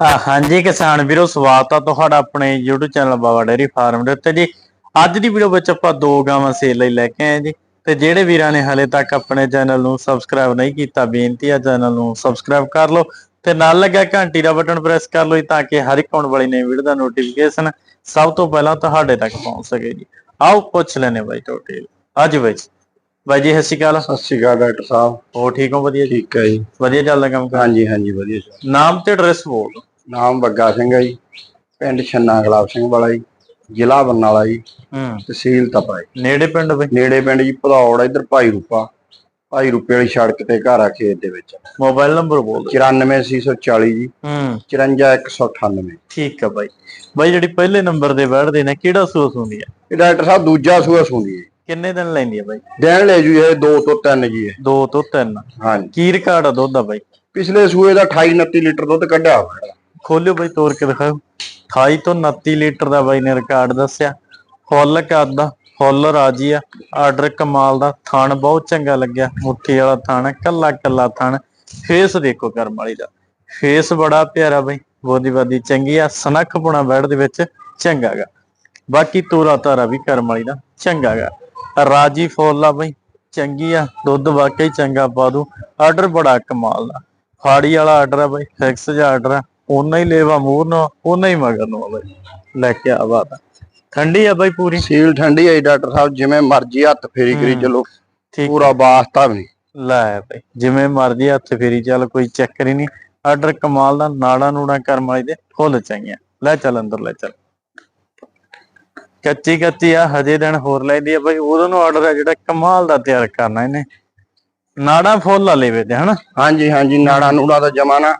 ਹਾਂਜੀ ਕਿਸਾਨ ਵੀਰੋ, ਸਵਾਗਤ ਆ ਤੁਹਾਡਾ ਆਪਣੇ YouTube channel Baba dairy farm ਦੇ ਉੱਤੇ ਜੀ ਅੱਜ ਦੀ ਵੀਡੀਓ ਵਿੱਚ ਆਪਾਂ ਦੋ ਗਾਵਾਂ ਸੇਲ ਲਈ ਲੈ ਕੇ ਆਏ ਜੀ ਤੇ ਜਿਹੜੇ ਵੀਰਾਂ ਨੇ ਹਲੇ ਤੱਕ ਆਪਣੇ ਚੈਨਲ ਨੂੰ ਸਬਸਕ੍ਰਾਈਬ ਨਹੀਂ ਕੀਤਾ, ਬੇਨਤੀ ਆ ਚੈਨਲ ਨੂੰ ਸਬਸਕ੍ਰਾਈਬ ਕਰ ਲਓ ਤੇ ਨਾਲ ਲੱਗਿਆ ਘੰਟੀ ਦਾ ਬਟਨ ਪ੍ਰੈਸ ਕਰ ਲਓ ਜੀ ਤਾਂ ਕਿ ਹਰ ਇੱਕ ਆਉਣ ਵਾਲੀ ਨਵੀਂ ਵੀਡੀਓ ਦਾ ਨੋਟੀਫਿਕੇਸ਼ਨ ਸਭ ਤੋਂ ਪਹਿਲਾਂ ਤੁਹਾਡੇ ਤੱਕ ਪਹੁੰਚ ਸਕੇ ਜੀ ਆਓ, ਪੁੱਛ ਲੈਨੇ ਬਾਈ ਟੋਟੇਲ ਅੱਜ ਬਾਈ ਜੀ। ਬਾਈ ਜੀ ਸਤਿ ਸ਼੍ਰੀ ਅਕਾਲ। ਸਤਿ ਸ਼੍ਰੀ ਅਕਾਲ ਡਾਕਟਰ ਸਾਹਿਬ। ਹੋ ਠੀਕ ਹੋ ਵਧੀਆ ਜੀ? ਠੀਕ ਹੈ ਜੀ। ਵਧੀਆ ਚੱਲਦਾ ਕੰਮ ਕਰ? ਹਾਂਜੀ ਹਾਂਜੀ ਵਧੀਆ ਜੀ ਨਾਮ ਤੇ ਐਡਰੈਸ ਬੋਲ। ਨਾਮ ਬੱਗਾ ਸਿੰਘ ਹੈ ਜੀ। ਪਿੰਡ ਛੰਨਾ ਗੁਲਾਬ ਸਿੰਘ ਵਾਲਾ ਜੀ। ਜ਼ਿਲ੍ਹਾ ਬਰਨਾਲਾ ਜੀ। ਹੂੰ। ਤਹਿਸੀਲ ਤਪਾ ਜੀ। ਨੇੜੇ ਪਿੰਡ ਬਈ? ਨੇੜੇ ਪਿੰਡ ਜੀ ਭਦੌੜ ਇਧਰ ਭਾਈ ਰੂਪਾ। ਭਾਈ ਰੂਪੇ ਵਾਲੀ ਸੜਕ ਤੇ ਘਰ ਆ ਖੇਤ ਦੇ ਵਿੱਚ। ਮੋਬਾਈਲ ਨੰਬਰ ਬੋਲ ਦਿਓ। 94640 ਜੀ। ਹੂੰ। 54198 ਠੀਕ ਆ ਬਾਈ। ਬਾਈ ਜਿਹੜੀ ਪਹਿਲੇ ਨੰਬਰ ਦੇ ਬੈਠਦੇ ਨੇ ਕਿਹੜਾ ਸੂਸ ਹੁੰਦੀ ਆ ਇਹ ਡਾਕਟਰ ਸਾਹਿਬ ਦੂਜਾ ਸੂਆ ਸੁਣੀ ਜੀ। ਕਿੰਨੇ ਦਿਨ ਲੈਂਦੀ ਆ ਬਾਈ? ਦੇਣ ਲੈ ਜੂ ਇਹ 2 ਤੋਂ 3 ਜੀ ਇਹ। ਦੋ ਤੋਂ ਤਿੰਨ। ਹਾਂਜੀ। ਕੀ ਰਿਕਾਰਡ ਆ ਦੁੱਧ ਦਾ ਬਾਈ? ਪਿਛਲੇ ਸੂਏ ਦਾ 28 29 ਲੀਟਰ ਦੁੱਧ ਕੱਢਿਆ ਹੋਇਆ। ਖੋਲਿਓ ਬਾਈ ਤੋੜ ਕੇ ਦਿਖਾਓ। 28 ਤੋਂ 29 ਲੀਟਰ ਦਾ ਬਾਈ ਨੇ ਰਿਕਾਰਡ ਦੱਸਿਆ। ਫੁੱਲ ਕੱਦ ਦਾ ਫੁੱਲ ਰਾਜੀ ਆ। ਆਰਡਰ ਕਮਾਲ ਦਾ ਥਣ ਬਹੁਤ ਚੰਗਾ ਲੱਗਿਆ। ਮੁੱਠੀ ਵਾਲਾ ਥਣ ਕੱਲਾ ਕੱਲਾ ਥਣ। ਫੇਸ ਦੇਖੋ ਕਰਮ ਵਾਲੀ ਦਾ। ਫੇਸ ਬੜਾ ਪਿਆਰਾ ਬਾਈ। ਬੋਦੀ ਬਾਦੀ ਚੰਗੀ ਆ। ਸਨੱਖ ਪੁਣਾ ਬੈਡ ਦੇ ਵਿੱਚ ਚੰਗਾ ਗਾ। ਬਾਕੀ ਤੋਰਾ ਤਾਰਾ ਵੀ ਕਰਮ ਵਾਲੀ ਦਾ ਚੰਗਾ ਗਾ। ਰਾਜੀ ਫੁੱਲ ਬਾਈ ਚੰਗੀ ਆ ਦੁੱਧ ਵਾਕਈ ਚੰਗਾ ਪਾ ਦੂ। ਆਰਡਰ ਬੜਾ ਕਮਾਲ ਦਾ ਫਾੜੀ ਵਾਲਾ ਆਰਡਰ ਆ ਬਾਈ ਫਿਕਸ ਜਿਹਾ ਆਰਡਰ ਆ। ਉਹਨਾਂ ਹੀ ਲੇਵਾ ਮੂਰ ਨੂੰ ਉਹਨਾਂ ਹੀ ਮਗਰ ਨੂੰ ਬਾਈ। ਲੈ ਕੇ ਆ ਬਾਤ। ਠੰਡੀ ਆ ਬਾਈ ਪੂਰੀ। ਸੀਲ ਠੰਡੀ ਜੀ ਡਾਕਟਰ ਸਾਹਿਬ ਜਿਵੇਂ ਮਰਜ਼ੀ ਹੱਥ ਫੇਰੀ ਕਰੀ। ਚਲੋ। ਪੂਰਾ ਵਾਸਤਾ ਵੀ ਲੈ ਬਾਈ ਜਿਵੇਂ ਮਰਜ਼ੀ ਹੱਥ ਫੇਰੀ ਚੱਲ ਕੋਈ ਚੱਕਰ ਹੀ ਨਹੀਂ। ਆਰਡਰ ਕਮਾਲ ਦਾ ਨਾੜਾ ਨੂੜਾ ਕਰਮ ਵਾਲੀ ਦੇ ਫੁੱਲ ਚਾਹੀਆਂ ਲੈ ਚੱਲ ਅੰਦਰ ਲੈ ਚੱਲ। ਕੱਚੀ ਕੱਚੀ ਆ ਹਜੇ ਦਿਨ ਹੋਰ ਲੈਂਦੀ ਆ ਬਾਈ ਉਹਦੋਂ ਨੂੰ ਆਰਡਰ ਆ ਜਿਹੜਾ ਕਮਾਲ ਦਾ ਤਿਆਰ ਕਰਨਾ ਇਹਨੇ। ਨਾੜਾ ਫੁੱਲ ਆ ਲੈਵੇ ਤੇ ਹਨਾ? ਹਾਂਜੀ ਹਾਂਜੀ ਨਾੜਾ ਨੂੜਾ ਦਾ ਜਮਾਨਾ।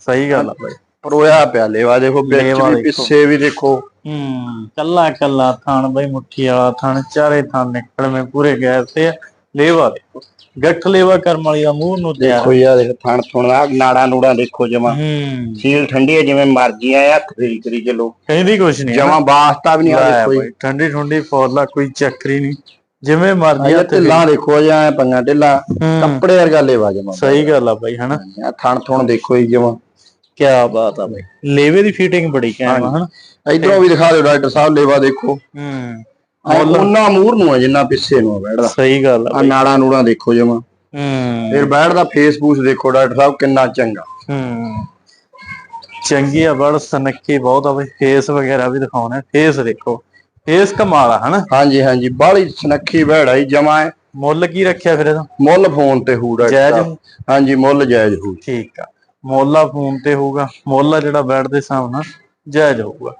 ਸਹੀ ਗੱਲ ਆ ਬਾਈ। ਪਰੋਇਆ ਪਿਆ ਲੇਵਾ ਦੇਖੋ ਵਿੱਚ ਵੀ ਦੇਖੋ। ਪਿੱਛੇ ਵੀ ਦੇਖੋ। ਹੂੰ ਕੱਲਾ ਕੱਲਾ ਥਣ ਬਈ ਮੁੱਠੀ ਵਾਲਾ ਥਣ ਚਾਰੇ ਥਣ ਨਿਕਲਵੇਂ ਪੂਰੇ ਗੈਰ ਤੇ ਲੇਵਾ ਦੇਖੋ। ਗੱਠ ਲੇਵਾ ਕਰਮ ਵਾਲੀ ਆ ਮੂੰਹ ਨੂੰ ਤਿਆਰ ਦੇਖੋ ਯਾ ਦੇਖ ਥਣ ਥੁਣ ਆ ਨਾੜਾ ਨੂੜਾ ਦੇਖੋ ਜਮਾ। ਹੂੰ। ਸੀਲ ਠੰਡੀ ਹੈ ਜਿਵੇਂ ਮਰਜ਼ੀ ਆ ਹੱਥ ਫੇਰੀ ਕਰੀ ਚਲੋ। ਕਹਿੰਦੀ ਕੁਛ ਨਹੀਂ ਜਮਾ ਵਾਸਤਾ ਵੀ ਨਹੀਂ ਆ ਦੇਖੋ ਜੀ। ਠੰਡੀ ਠੰਡੀ ਫੌਲਾ ਕੋਈ ਚੱਕਰੀ ਨਹੀਂ ਜਿਵੇਂ ਮਰਜ਼ੀ ਇਹ ਹੱਥ ਢਿੱਲਾ ਦੇਖੋ ਜਾਂ ਪੰਗਾ ਢਿੱਲਾ। ਹੂੰ, ਕੱਪੜੇ ਵਰਗਾ ਲੇਵਾ ਜਮਾ। ਸਹੀ ਗੱਲ ਆ ਬਾਈ ਹਨਾ? ਆ ਥਣ ਥੁਣ ਦੇਖੋ ਜੀ ਜਮਾ। ਕੀ ਬਾਤ ਆ ਬਾਈ। ਲੇਵੇ ਦੀ ਫਿਟਿੰਗ ਬੜੀ ਕਾਇਮ ਆ ਹਨਾ? ਇਧਰੋਂ ਵੀ ਦਿਖਾ ਦਿਓ ਡਾਕਟਰ ਸਾਹਿਬ ਲੇਵਾ ਦੇਖੋ। ਹੂੰ। ਉਹਨਾਂ ਮੂਰ ਨੂੰ ਆ ਜਿੰਨਾ ਪਿੱਛੇ ਨੂੰ ਆ ਬੈਠਦਾ। ਸਹੀ ਗੱਲ ਆ ਨਾੜਾ ਨੂੜਾ ਦੇਖੋ ਜਮਾ। ਹੂੰ। ਫਿਰ ਬੈਠਦਾ ਫੇਸਬੁਕ ਦੇਖੋ ਡਾਕਟਰ ਸਾਹਿਬ ਕਿੰਨਾ ਚੰਗਾ। ਹੂੰ। ਚੰਗੀ ਆ ਬੜ ਸਨੱਖੀ ਬਹੁਤ ਆ ਬਈ। ਫੇਸ ਵਗੈਰਾ ਵੀ ਦਿਖਾਉਣਾ ਫੇਸ ਦੇਖੋ। ਫੇਸ ਕਮਾਲ ਆ ਹਨਾ? ਹਾਂਜੀ ਹਾਂਜੀ। ਬਾਹਲੀ ਸੁਨੱਖੀ ਬੈੜ ਆਈ ਜਮਾ ਹੈ ਮੁੱਲ ਕੀ ਰੱਖਿਆ ਫਿਰ ਇਹਦਾ? ਮੁੱਲ ਫੋਨ ਤੇ ਹੂ ਡਾਕਟਰ ਜਾਇਜ਼ ਹਾਂਜੀ ਮੁੱਲ ਜਾਇਜ਼ ਹੂ ਠੀਕ ਆ। ਮੁੱਲ ਆ ਫੋਨ ਤੇ ਹੋਊਗਾ। ਮੁੱਲ ਆ ਜਿਹੜਾ ਬੈਠ ਦੇ ਹਿਸਾਬ ਨਾਲ ਜਾਇਜ਼ ਹੋਊਗਾ।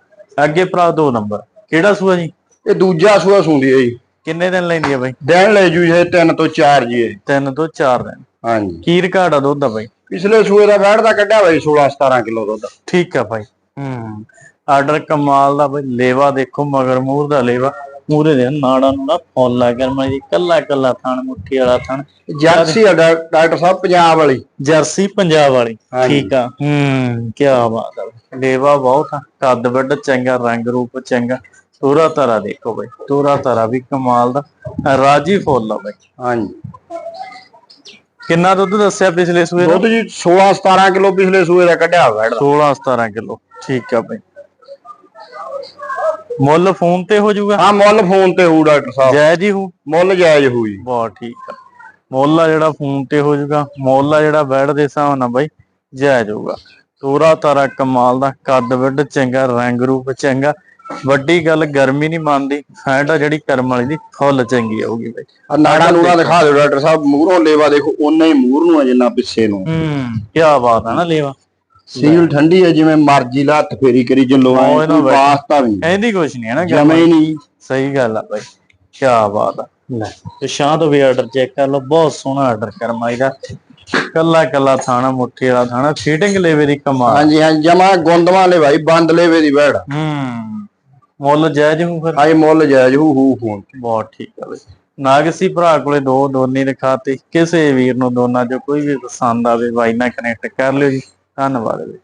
ਅੱਗੇ ਭਰਾ ਦੋ ਨੰਬਰ। ਕਿਹੜਾ ਸੂਆ ਜੀ? ਇਹ ਦੂਜਾ ਸੂਆ ਸੁੰਦੀ ਹੈ ਜੀ। ਕਿੰਨੇ ਦਿਨ ਲੈਂਦੀ ਆ ਬਾਈ? ਦੇਣ ਲੈ ਜੂ ਇਹ 3 ਤੋਂ 4 ਜੀ ਇਹ। ਤਿੰਨ ਤੋਂ ਚਾਰ ਦਿਨ। ਹਾਂਜੀ। ਕੀ ਰਿਕਾਰਡ ਆ ਦੁੱਧ ਦਾ ਬਾਈ? ਪਿਛਲੇ ਸੂਏ ਦਾ ਬੈੜ ਦਾ ਕੱਢਿਆ ਬਾਈ 16 17 ਕਿਲੋ ਦੁੱਧ। ਠੀਕ ਆ ਬਾਈ। ਹੂੰ। ਆਰਡਰ ਕਮਾਲ ਦਾ ਬਾਈ। ਲੇਵਾ ਦੇਖੋ ਮਗਰ ਮੂਰ ਦਾ ਲੇਵਾ। ਮੂਰੇ ਦੇ ਨਾੜਾਂ ਨੂੰ ਨਾ ਫੁੱਲ ਆ ਕਰਮਾ ਜੀ ਕੱਲਾ ਕੱਲਾ ਥਣ ਮੁੱਠੀ ਵਾਲਾ ਥਣ। ਜਰਸੀ ਆ ਡਾ- ਡਾਕਟਰ ਸਾਹਿਬ ਪੰਜਾਬ ਵਾਲੀ। ਜਰਸੀ ਪੰਜਾਬ ਵਾਲੀ। ਹਾਂਜੀ। ਠੀਕ ਆ। ਹੂੰ ਕੀ ਬਾਤ ਆ। ਲੇਵਾ ਬਹੁਤ ਆ। ਕੱਦ ਵੱਡ ਚੰਗਾ ਰੰਗ ਰੂਪ ਚੰਗਾ। ਤੋਰਾ ਤਾਰਾ ਦੇਖੋ ਬਾਈ ਤੋਰਾ ਤਾਰਾ ਵੀ ਕਮਾਲ ਦਾ ਰਾਜੀ ਫੁੱਲ ਆ ਬਾਈ। ਹਾਂਜੀ। ਕਿੰਨਾ ਦੁੱਧ ਦੱਸਿਆ ਪਿਛਲੇ ਸੂਏ ਦਾ? ਦੁੱਧ ਜੀ 16 17 ਕਿਲੋ ਪਿਛਲੇ ਸੂਏ ਦਾ ਕੱਢਿਆ ਦਾ 16 17 ਕਿਲੋ ਠੀਕ ਆ ਬਾਈ। ਮੁੱਲ ਫੋਨ ਤੇ ਹੋ ਜਾਊਗਾ? ਹਾਂ ਮੁੱਲ ਫੋਨ ਤੇ ਹੂ ਡਾਕਟਰ ਸਾਹਿਬ। ਜਾਇਜ਼ ਹੀ ਹੋ ਮੁੱਲ ਜਾਇਜ਼ ਹੂ ਜੀ। ਬਹੁਤ ਠੀਕ ਆ। ਮੁੱਲ ਆ ਜਿਹੜਾ ਫੋਨ ਤੇ ਹੋ ਜਾਊਗਾ ਮੁੱਲ ਆ ਜਿਹੜਾ ਬੈਡ ਦੇ ਹਿਸਾਬ ਨਾਲ ਬਾਈ ਜਾਇਜ਼ ਹੋਊਗਾ। ਤੋਰਾ ਤਾਰਾ ਕਮਾਲ ਦਾ ਕੱਦ ਵੱਡ ਚੰਗਾ ਰੰਗ ਰੂਪ ਚੰਗਾ ਵੱਡੀ ਗੱਲ ਗਰਮੀ ਨਹੀਂ ਮੰਨਦੀ ਫੈਟ ਆ ਜਿਹੜੀ ਕਰਮ ਵਾਲੀ ਦੀ ਫੁੱਲ ਚੰਗੀ ਆਊਗੀ ਬਾਈ। ਆ ਨਾੜਾ ਨੂੜਾ ਦਿਖਾ ਦਿਓ ਡਾਕਟਰ ਸਾਹਿਬ ਮੂਹਰੋਂ ਲੇਵਾ ਦੇਖੋ ਓਨਾ ਹੀ ਮੂਹਰ ਨੂੰ ਆ ਜਿੰਨਾ ਪਿੱਛੇ ਨੂੰ। ਹੂੰ ਕੀ ਬਾਤ ਆ ਨਾ ਲੇਵਾ। ਸੀਲ ਠੰਡੀ ਹੈ ਜਿਵੇਂ ਮਰਜ਼ੀ ਲਾ ਹੱਥ ਫੇਰੀ ਕਰੀ ਕੋਈ ਬੈਠ- ਵਾਸਤਾ ਵੀ ਇਹਦੀ ਕੁਛ ਨਹੀਂ ਹੈ ਨਾ ਜਮੇ ਹੀ ਨਹੀਂ। ਸਹੀ ਗੱਲ ਆ ਬਾਈ ਕੀ ਬਾਤ ਆ। ਲੈ। ਤੇ ਸ਼ਾਹ ਤੋਂ ਵੀ ਆਰਡਰ ਚੈੱਕ ਕਰ ਲਓ ਬਹੁਤ ਸੋਹਣਾ ਆਰਡਰ ਕਰਮਾਈ ਦਾ ਕੱਲਾ ਕੱਲਾ ਥਾਣਾ ਮੁੱਠੀ ਵਾਲਾ ਥਾਣਾ ਫੀਟਿੰਗ ਲੈਵੇ ਦੀ ਕਮਾਲ। ਹਾਂਜੀ ਹਾਂਜੀ ਜਮਾ ਗੁੰਦਵਾ ਲੈ ਭਾਈ ਬੰਦ ਲੇਵੇ ਦੀ ਬੈੜ। ਹੂੰ। ਮੁੱਲ ਜਾਇਜ਼ ਹੂੰ ਫਿਰ? ਹਾਈ ਮੁੱਲ ਜਾਇਜ਼ ਹੂ ਹੂ ਫੋਨ ਤੇ। ਬਹੁਤ ਠੀਕ ਆ ਬਈ। ਨਾਗਸੀ ਭਰਾ ਕੋਲੇ ਦੋ ਦੋਨੀ ਦਿਖਾਤੇ ਕਿਸੇ ਵੀਰ ਨੂੰ ਦੋਨਾਂ ਚੋਂ ਕੋਈ ਵੀ ਪਸੰਦ ਆਵੇ ਬਾਈ ਨਾਲ ਕਨੈਕਟ ਕਰ ਲਿਓ ਜੀ। ਧੰਨਵਾਦ ਬਈ।